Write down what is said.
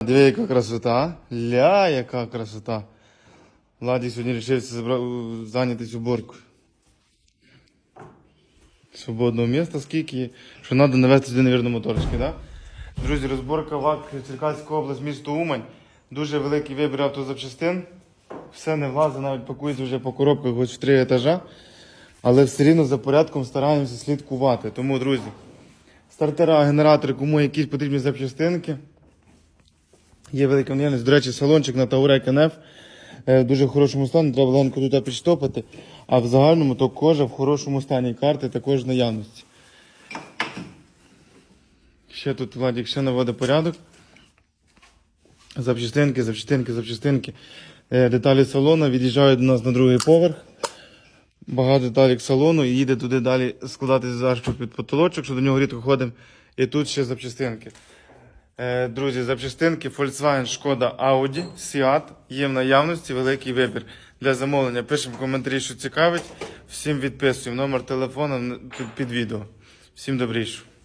Диви, яка красота. Ля, яка красота. Владик сьогодні вирішився зайнятися уборкою. Свободного міста скільки, що треба навести сюди, навірно, моторчики, да? Друзі, розборка ВАК Черкаська область, місто Умань. Дуже великий вибір автозапчастин. Все не влазить, навіть пакується вже по коробках хоч в три етажа. Але все рівно за порядком стараємося слідкувати. Тому, друзі, стартера, генератори, кому якісь потрібні запчастинки. Є велика наявність. До речі, салончик на Таурек НФ е, в дуже хорошому стані, треба легенько тут підштопати. А в загальному то кожа в хорошому стані. Карти також в наявності. Ще тут Владик ще наводить порядок. Запчастинки, запчастинки, запчастинки. Е, Деталі салону від'їжджають до нас на другий поверх. Багато деталей салону і їде туди далі складатися зашку під потолочок, що до нього рідко ходимо. І тут ще запчастинки. Е, Друзі, запчастинки Volkswagen, Шкода, Audi, Seat є в наявності великий вибір. Для замовлення пишемо коментарі, що цікавить. Всім відписуємо. Номер телефону під відео. Всім добрішого.